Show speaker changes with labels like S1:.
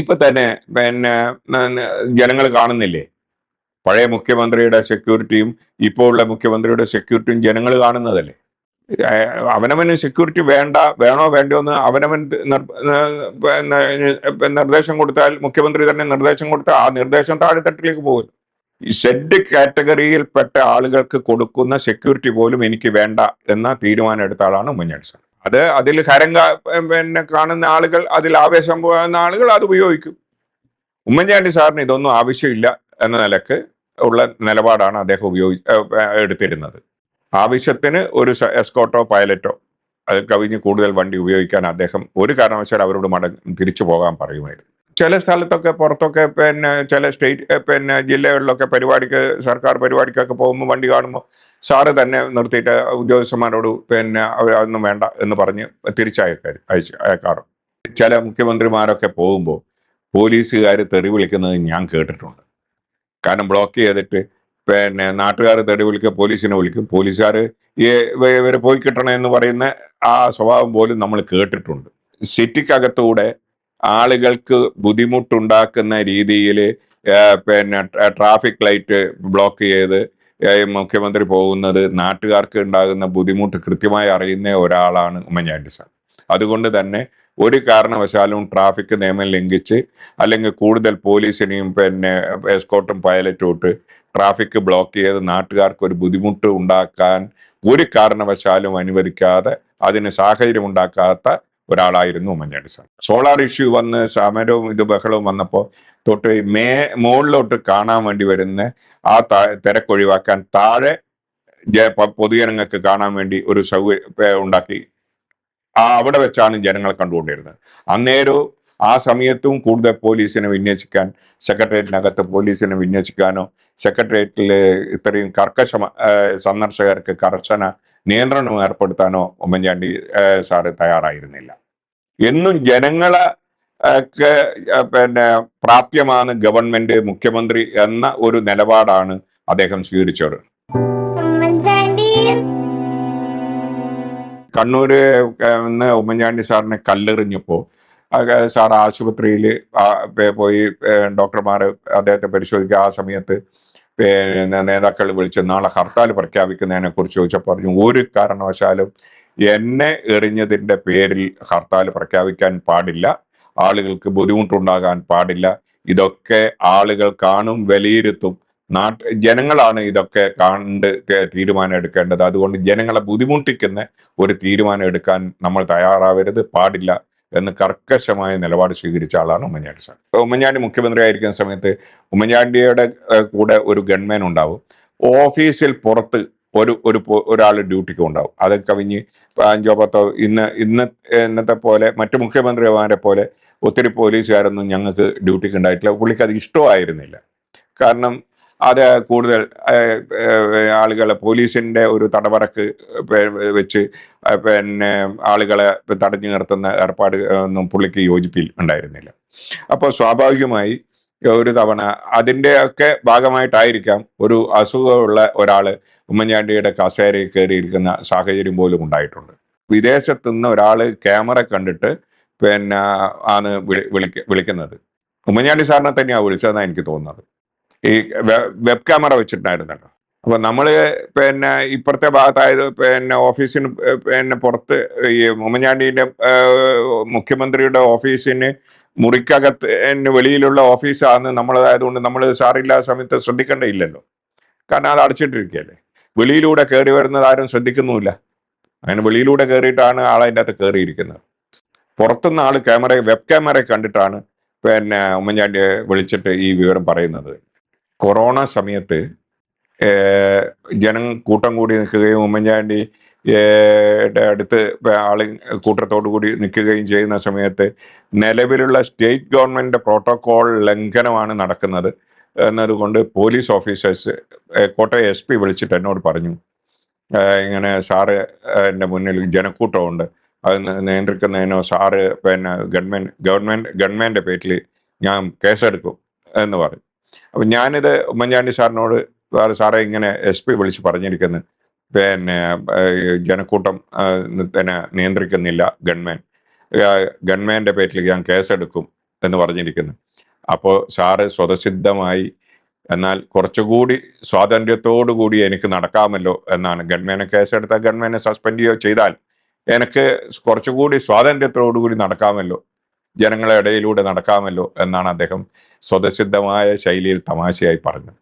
S1: ഇപ്പൊ തന്നെ പിന്നെ ജനങ്ങൾ കാണുന്നില്ലേ? പഴയ മുഖ്യമന്ത്രിയുടെ സെക്യൂരിറ്റിയും ഇപ്പോൾ ഉള്ള മുഖ്യമന്ത്രിയുടെ സെക്യൂരിറ്റിയും ജനങ്ങൾ കാണുന്നതല്ലേ? അവനവന് സെക്യൂരിറ്റി വേണ്ട വേണോ വേണ്ടോ എന്ന് അവനവൻ നിർദ്ദേശം കൊടുത്താൽ മുഖ്യമന്ത്രി തന്നെ നിർദ്ദേശം കൊടുത്താൽ ആ നിർദ്ദേശം താഴെത്തട്ടിലേക്ക് പോകും. സെഡ് കാറ്റഗറിയിൽപ്പെട്ട ആളുകൾക്ക് കൊടുക്കുന്ന സെക്യൂരിറ്റി പോലും എനിക്ക് വേണ്ട എന്ന തീരുമാനം എടുത്ത ആളാണ് ഉമ്മൻചാണ്ടി സാർ. അത് അതിൽ ഹരം പിന്നെ കാണുന്ന ആളുകൾ അതിൽ ആവേശം പോകുന്ന ആളുകൾ അത് ഉപയോഗിക്കും. ഉമ്മൻചാണ്ടി സാറിന് ഇതൊന്നും ആവശ്യമില്ല എന്ന നിലയ്ക്ക് ഉള്ള നിലപാടാണ് അദ്ദേഹം ഉപയോഗി എടുത്തിരുന്നത്. ആവശ്യത്തിന് ഒരു എസ്കോട്ടോ പൈലറ്റോ അത് കവിഞ്ഞ് കൂടുതൽ വണ്ടി ഉപയോഗിക്കാൻ അദ്ദേഹം ഒരു കാരണവശാലും അവരോട് മട തിരിച്ചു പോകാൻ പറയുമായിരുന്നു. ചില സ്ഥലത്തൊക്കെ പുറത്തൊക്കെ പിന്നെ ചില സ്റ്റേറ്റ് പിന്നെ ജില്ലകളിലൊക്കെ പരിപാടിക്ക് സർക്കാർ പരിപാടിക്കൊക്കെ പോകുമ്പോൾ വണ്ടി കാണുമ്പോൾ സാറ് തന്നെ നിർത്തിയിട്ട് ഉദ്യോഗസ്ഥന്മാരോട് പിന്നെ അതൊന്നും വേണ്ട എന്ന് പറഞ്ഞ് തിരിച്ചയക്കാർ അയച്ച് അയക്കാറുണ്ട് ചില മുഖ്യമന്ത്രിമാരൊക്കെ പോകുമ്പോൾ പോലീസുകാർ തെറി വിളിക്കുന്നത് ഞാൻ കേട്ടിട്ടുണ്ട്. കാരണം ബ്ലോക്ക് ചെയ്തിട്ട് പിന്നെ നാട്ടുകാർ തെറി വിളിക്കുക പോലീസിനെ വിളിക്കും. പോലീസുകാർ ഇവർ പോയി കിട്ടണം എന്ന് പറയുന്ന ആ സ്വഭാവം പോലും നമ്മൾ കേട്ടിട്ടുണ്ട്. സിറ്റിക്കകത്തൂടെ ആളുകൾക്ക് ബുദ്ധിമുട്ടുണ്ടാക്കുന്ന രീതിയിൽ പിന്നെ ട്രാഫിക് ലൈറ്റ് ബ്ലോക്ക് ചെയ്ത് മുഖ്യമന്ത്രി പോകുന്നത് നാട്ടുകാർക്ക് ഉണ്ടാകുന്ന ബുദ്ധിമുട്ട് കൃത്യമായി അറിയുന്ന ഒരാളാണ് ഉമ്മൻചാണ്ടി സാർ. അതുകൊണ്ട് തന്നെ ഒരു കാരണവശാലും ട്രാഫിക് നിയമം ലംഘിച്ച് അല്ലെങ്കിൽ കൂടുതൽ പോലീസിനെയും പിന്നെ എസ്കോട്ടും പൈലറ്റും ഇട്ട് ട്രാഫിക് ബ്ലോക്ക് ചെയ്ത് നാട്ടുകാർക്ക് ഒരു ബുദ്ധിമുട്ട് ഉണ്ടാക്കാൻ ഒരു കാരണവശാലും അനുവദിക്കാതെ അതിന് സാഹചര്യം ഉണ്ടാക്കാത്ത ഒരാളായിരുന്നു ഉമ്മൻചാണ്ടി സാർ. സോളാർ ഇഷ്യൂ വന്ന് സമരവും ഇത് ബഹളവും വന്നപ്പോൾ തൊട്ട് മേ മുകളിലോട്ട് കാണാൻ വേണ്ടി വരുന്ന ആ തിരക്കൊഴിവാക്കാൻ താഴെ പൊതുജനങ്ങൾക്ക് കാണാൻ വേണ്ടി ഒരു സൗകര്യം ഉണ്ടാക്കി. ആ അവിടെ വെച്ചാണ് ജനങ്ങൾ കണ്ടുകൊണ്ടിരുന്നത്. അന്നേരവും ആ സമയത്തും കൂടുതൽ പോലീസിനെ വിന്യസിക്കാൻ സെക്രട്ടേറിയറ്റിനകത്ത് പോലീസിനെ വിന്യസിക്കാനോ സെക്രട്ടേറിയറ്റിൽ ഇത്രയും കർക്കശ സന്ദർശകർക്ക് കർശന നിയന്ത്രണം ഏർപ്പെടുത്താനോ ഉമ്മൻചാണ്ടി സാറ് തയ്യാറായിരുന്നില്ല. എന്നും ജനങ്ങളെ പിന്നെ പ്രാപ്യമാണ് ഗവൺമെന്റ് മുഖ്യമന്ത്രി എന്ന ഒരു നിലപാടാണ് അദ്ദേഹം സ്വീകരിച്ചത്. കണ്ണൂര് ഉമ്മൻചാണ്ടി സാറിനെ കല്ലെറിഞ്ഞപ്പോൾ സാർ ആശുപത്രിയിൽ പോയി ഡോക്ടർമാര് ഡോക്ടർമാർ അദ്ദേഹത്തെ പരിശോധിക്കുക ആ സമയത്ത് പിന്നെ നേതാക്കൾ വിളിച്ച് നാളെ ഹർത്താൽ പ്രഖ്യാപിക്കുന്നതിനെ കുറിച്ച് ചോദിച്ചപ്പോൾ പറഞ്ഞു ഒരു കാരണവശാലും എന്നെ എറിഞ്ഞതിന്റെ പേരിൽ ഹർത്താൽ പ്രഖ്യാപിക്കാൻ പാടില്ല ആളുകൾക്ക് ബുദ്ധിമുട്ടുണ്ടാകാൻ പാടില്ല ഇതൊക്കെ ആളുകൾ കാണും വിലയിരുത്തും. നാട്ട് ജനങ്ങളാണ് ഇതൊക്കെ കണ്ട് തീരുമാനം എടുക്കേണ്ടത് അതുകൊണ്ട് ജനങ്ങളെ ബുദ്ധിമുട്ടിക്കുന്ന ഒരു തീരുമാനം എടുക്കാൻ നമ്മൾ തയ്യാറാവരുത്. പാടില്ല. എന്ന് കർക്കശമായ നിലപാട് സ്വീകരിച്ച ആളാണ് ഉമ്മൻചാണ്ടി സാർ. ഉമ്മൻചാണ്ടി മുഖ്യമന്ത്രി ആയിരിക്കുന്ന സമയത്ത് ഉമ്മൻചാണ്ടിയുടെ കൂടെ ഒരു ഗൺമാൻ ഉണ്ടാവും. ഓഫീസിൽ പുറത്ത് ഒരു ഒരു ഒരാൾ ഡ്യൂട്ടിക്ക് ഉണ്ടാവും. അത് കവിഞ്ഞ് അഞ്ചോ പത്തോ ഇന്ന് ഇന്ന് ഇന്നത്തെ പോലെ മറ്റു മുഖ്യമന്ത്രിമാരെ പോലെ ഒത്തിരി പോലീസുകാരൊന്നും ഞങ്ങൾക്ക് ഡ്യൂട്ടിക്ക് ഉണ്ടായിട്ടില്ല. പുള്ളിക്ക് അത് ഇഷ്ടമായിരുന്നില്ല. കാരണം അത് കൂടുതൽ പോലീസിന്റെ ആളുകളെ പോലീസിന്റെ ഒരു തടവറക്ക് വെച്ച് പിന്നെ ആളുകളെ തടഞ്ഞു നിർത്തുന്ന ഏർപ്പാട് ഒന്നും പുള്ളിക്ക് യോജിപ്പിൽ ഉണ്ടായിരുന്നില്ല. അപ്പോൾ സ്വാഭാവികമായി ഒരു തവണ അതിന്റെ ഒക്കെ ഭാഗമായിട്ടായിരിക്കാം ഒരു അസുഖമുള്ള ഒരാൾ ഉമ്മൻചാണ്ടിയുടെ കസേരയിൽ കയറിയിരിക്കുന്ന സാഹചര്യം പോലും ഉണ്ടായിട്ടുണ്ട്. വിദേശത്തു നിന്ന് ഒരാൾ ക്യാമറ കണ്ടിട്ട് പിന്നെ ആണ് വിളി- വിളിക്ക വിളിക്കുന്നത്. ഉമ്മൻചാണ്ടി സാറിനെ തന്നെയാണ് വിളിച്ചതെന്നാണ് എനിക്ക് തോന്നുന്നത്. ഈ വെബ് ക്യാമറ വെച്ചിട്ടുണ്ടായിരുന്നല്ലോ. അപ്പൊ നമ്മൾ പിന്നെ ഇപ്പുറത്തെ ഭാഗത്തായത് പിന്നെ ഓഫീസിന് പിന്നെ പുറത്ത് ഈ ഉമ്മൻചാണ്ടിന്റെ മുഖ്യമന്ത്രിയുടെ ഓഫീസിന് മുറിക്കകത്ത് വെളിയിലുള്ള വെളിയിലുള്ള നമ്മളതായത് നമ്മളതായതുകൊണ്ട് നമ്മൾ സാറില്ലാത്ത സമയത്ത് ശ്രദ്ധിക്കേണ്ടയില്ലല്ലോ കാരണം അത് അടച്ചിട്ടിരിക്കുകയല്ലേ വെളിയിലൂടെ കയറി വരുന്നത് ആരും ശ്രദ്ധിക്കുന്നുമില്ല. അങ്ങനെ വെളിയിലൂടെ കയറിയിട്ടാണ് ആൾ അതിന്റെ അകത്ത് കയറിയിരിക്കുന്നത് പുറത്തുനിന്ന് ആൾ ക്യാമറ വെബ് ക്യാമറ കണ്ടിട്ടാണ് പിന്നെ ഉമ്മൻചാണ്ടിയെ വിളിച്ചിട്ട് ഈ വിവരം പറയുന്നത്. കൊറോണ സമയത്ത് ജനം കൂട്ടം കൂടി നിൽക്കുകയും ഉമ്മൻചാണ്ടി അടുത്ത് ആൾ കൂട്ടത്തോടു കൂടി നിൽക്കുകയും ചെയ്യുന്ന സമയത്ത് നിലവിലുള്ള സ്റ്റേറ്റ് ഗവൺമെന്റ് പ്രോട്ടോകോൾ ലംഘനമാണ് നടക്കുന്നത്. എന്നതുകൊണ്ട് police officers Kottayam S P വിളിച്ചിട്ട് എന്നോട് പറഞ്ഞു. ഇങ്ങനെ സാറ് എന്റെ മുന്നിൽ ജനക്കൂട്ടമുണ്ട്. അത് നിയന്ത്രിക്കുന്നതിനോ സാറ് പിന്നെ ഗവൺമെന്റ് ഗവൺമെന്റ് ഗവൺമെന്റിന്റെ പേരിൽ ഞാൻ കേസെടുക്കും എന്ന് പറഞ്ഞു. അപ്പൊ ഞാനിത് ഉമ്മൻചാണ്ടി സാറിനോട് സാറേ ഇങ്ങനെ എസ് പി വിളിച്ച് പറഞ്ഞിരിക്കുന്നു. പിന്നെ ജനക്കൂട്ടം തന്നെ നിയന്ത്രിക്കുന്നില്ല ഗൺമാൻ ഗൺമാന്റെ പേരിൽ ഞാൻ കേസെടുക്കും എന്ന് പറഞ്ഞിരിക്കുന്നു. അപ്പോൾ സാറ് സ്വതസിദ്ധമായി എന്നാൽ കുറച്ചുകൂടി സ്വാതന്ത്ര്യത്തോടു കൂടി എനിക്ക് നടക്കാമല്ലോ എന്നാണ്. ഗൺമാനെ കേസെടുത്താൽ ഗൺമാനെ സസ്പെൻഡ് ചെയ്യുകയോ ചെയ്താൽ എനിക്ക് കുറച്ചുകൂടി സ്വാതന്ത്ര്യത്തോടു കൂടി നടക്കാമല്ലോ ജനങ്ങളുടെ ഇടയിലൂടെ നടക്കാമല്ലോ എന്നാണ് അദ്ദേഹം സ്വതസിദ്ധമായ ശൈലിയിൽ തമാശയായി പറഞ്ഞത്.